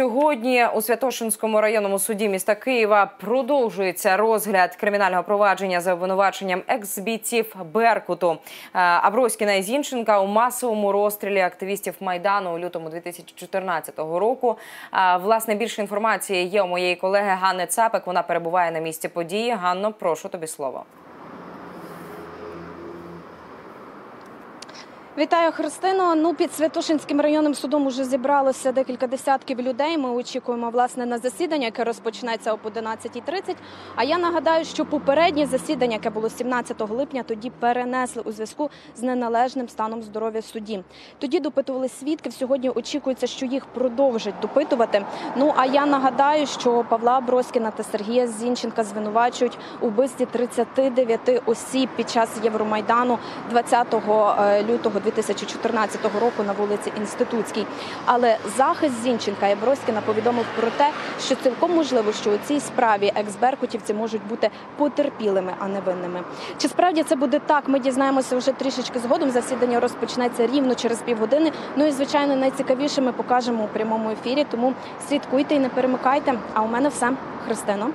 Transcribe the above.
сьогодні у Святошинському районному суді міста Києва продовжується розгляд кримінального провадження за обвинуваченням екс-бійців Беркуту Е, Аброськіна і Зінченка у масовому розстрілі активістів майдану у лютому 2014 року. Е, Власне, більше інформації є у моєї колеги Ганни Цапик. Вона перебуває на місці події. Ганно, прошу тобі слово. Вітаю, Христино. Ну під Святошинським районним судом уже зібралося декілька десятків людей. Ми очікуємо власне на засідання, яке розпочнеться об 11.30. А я нагадаю, що попереднє засідання, яке було 17 липня, тоді перенесли у зв'язку з неналежним станом здоров'я судді. Тоді допитували свідків. Сьогодні очікується, що їх продовжать допитувати. Ну а я нагадаю, що Павла Броскіна та Сергія Зінченка звинувачують у вбивстві 39 осіб під час Євромайдану 20 лютого 2014 року на вулиці Інститутській. Але захист Зінченка і повідомив про те, що цілком можливо, що у цій справі екс-беркутівці можуть бути потерпілими, а не винними. Чи справді це буде так? Ми дізнаємося вже трішечки згодом. Засідання розпочнеться рівно через півгодини. Ну і звичайно, найцікавіше ми покажемо у прямому ефірі. Тому слідкуйте і не перемикайте. А у мене все Христино.